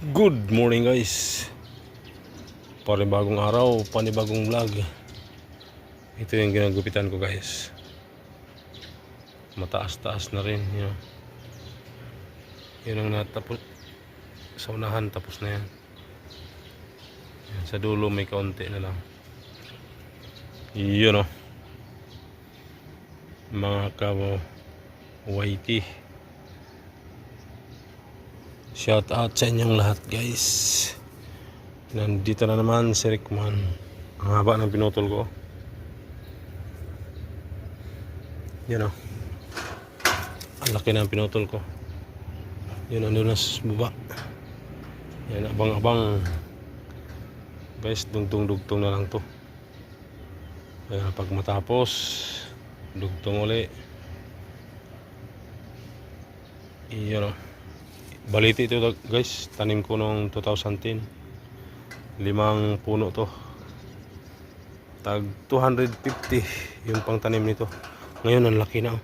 Good morning guys. Panibagong araw, panibagong vlog. Ito yung ginagupitan ko guys. Mataas-taas na rin yun. Yun ang natapos. Sa unahan tapos na yan. Sa dulo may kaunti na lang. Yun o Mga kabo Whitey Shout out sa inyong lahat guys. Nandito na naman si Rickman. Ang haba ng pinutol ko. Yan o. Ang laki ng pinutol ko. Yun ando na sa baba. Yan abang-abang. Guys, dugtong-dugtong na lang to. Kaya pag matapos, dugtong uli. Iyan o. Baliti ito guys, tanim ko noong 2010. Limang puno to. Tag 250 yung pang tanim nito. Ngayon ang laki na. oh.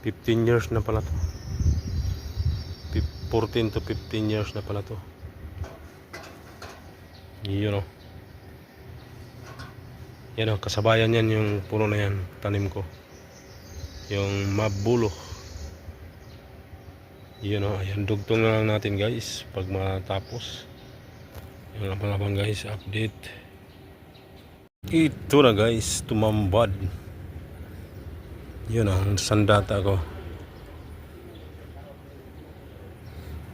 15 years na pala to. Fif- 14 to 15 years na pala to. Yun o. Yan o, kasabayan yan yung puno na yan, tanim ko. Yung mabulo. Yun o, ayan, dugtong na lang natin guys pag matapos. Yung abang-abang guys, update. Ito na guys, tumambad. Yun ang sandata ko.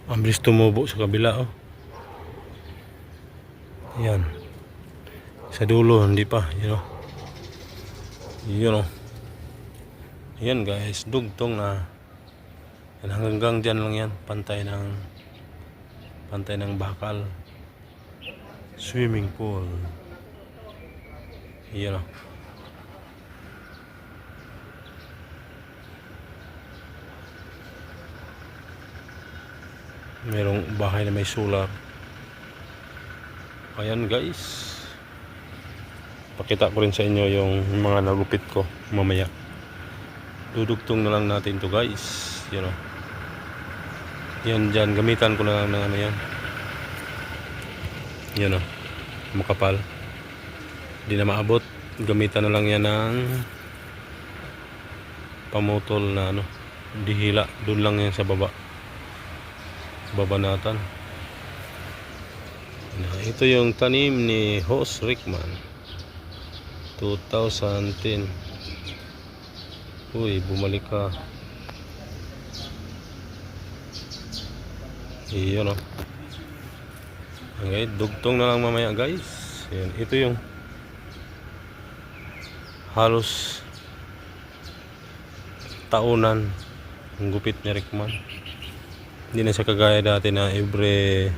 Ang bilis tumubo sa kabila oh. Yan. Sa dulo, hindi pa. Yun o. Yun o. Yan guys, dugtong na. Yan, hanggang dyan lang yan. Pantay ng pantay ng bakal. Swimming pool. Yan o. Merong bahay na may solar. Ayan guys. Pakita ko rin sa inyo yung mga nagupit ko mamaya. Dudugtong na lang natin to guys. Yan o. Yan dyan. Gamitan ko na lang ng ano yan. Yan o. Makapal. Hindi na maabot. Gamitan na lang yan ng pamutol na ano. Dihila. Doon lang yan sa baba. Babanatan. Na, ito yung tanim ni Hoss Rickman. 2010. Uy, bumalik ka. Iyon o. Okay, dugtong na lang mamaya guys. Ayan, ito yung halos taunan ang gupit ni Rickman. Hindi na siya kagaya dati na every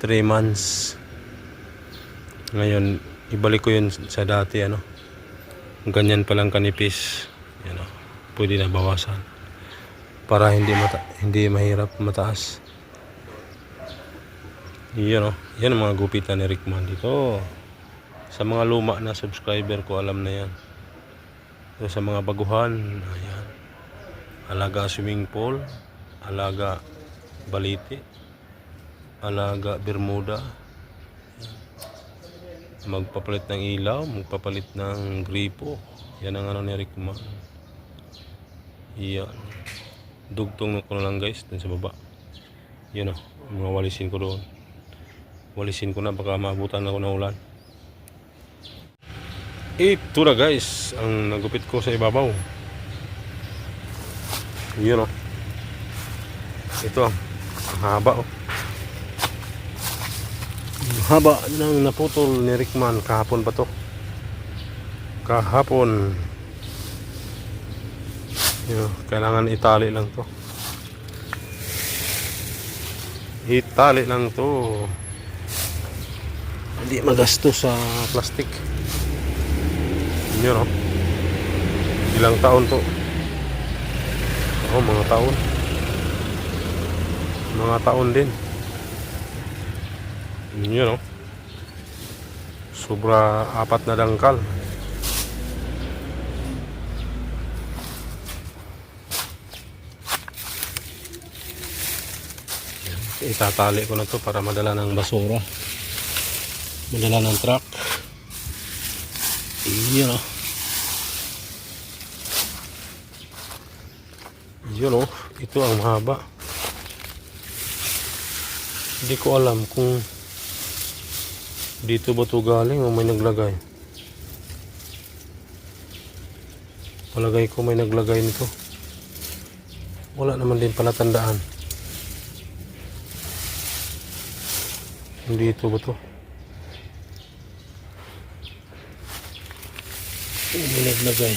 3 months. Ngayon, ibalik ko yun sa dati ano. Ganyan pa lang kanipis. Yan o. Pwede na bawasan. Para hindi mata hindi mahirap mataas. Yan o. Yan ang mga gupitan ni Rickman dito. Sa mga luma na subscriber ko, alam na yan. So, sa mga baguhan, ayan. Alaga swimming pool, alaga baliti, alaga bermuda, magpapalit ng ilaw, magpapalit ng gripo. Yan ang ano ni Rickman. Yan. Dugtong ko na lang guys, dun sa baba. Yan o, mga walisin ko doon. Walisin ko na, baka maabutan ako ng ulan. Ito na guys, ang nagupit ko sa ibabaw. Yun o. Ito, ang haba o. Haba ng naputol ni Rickman kahapon pa to. Kahapon. Yun, kailangan itali lang to. Itali lang to. Hindi magasto sa plastic. Yun o. Ilang taon to? Oo, mga taon. Mga taon din. Yun o. Sobra apat na dangkal. Itatali ko na to para madala ng basura. Madala ng truck. Yun o yun o ito ang mahaba. Hindi ko alam kung dito ba to galing o may naglagay. Palagay ko may naglagay nito. Wala naman din pala dito ba to naglagay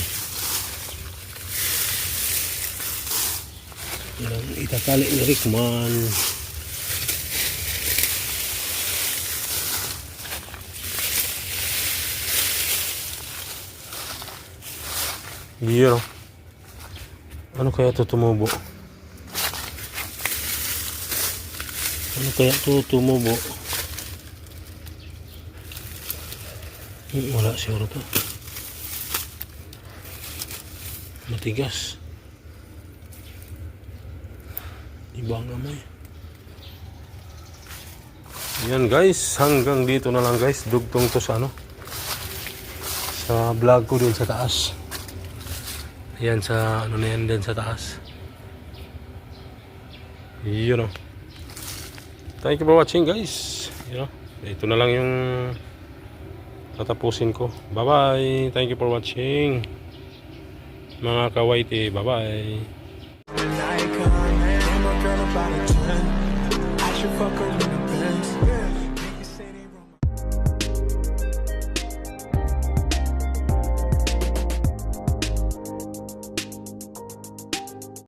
yan ang itatali ni Rickman Yun. Ano kaya ito tumubo? Ano kaya ito tumubo? Wala siguro to. Matigas. Ibang amoy. Yan guys, hanggang dito na lang guys. Dugtong to sa ano. Sa vlog ko dun sa taas. Yan sa ano na yan din sa taas. Yun o. Thank you for watching guys. Yun o. Ito na lang yung tatapusin ko. Bye bye. Thank you for watching. Mga kawaiti. Bye bye. an icon. Damn, a girl about a 10. I should fuck her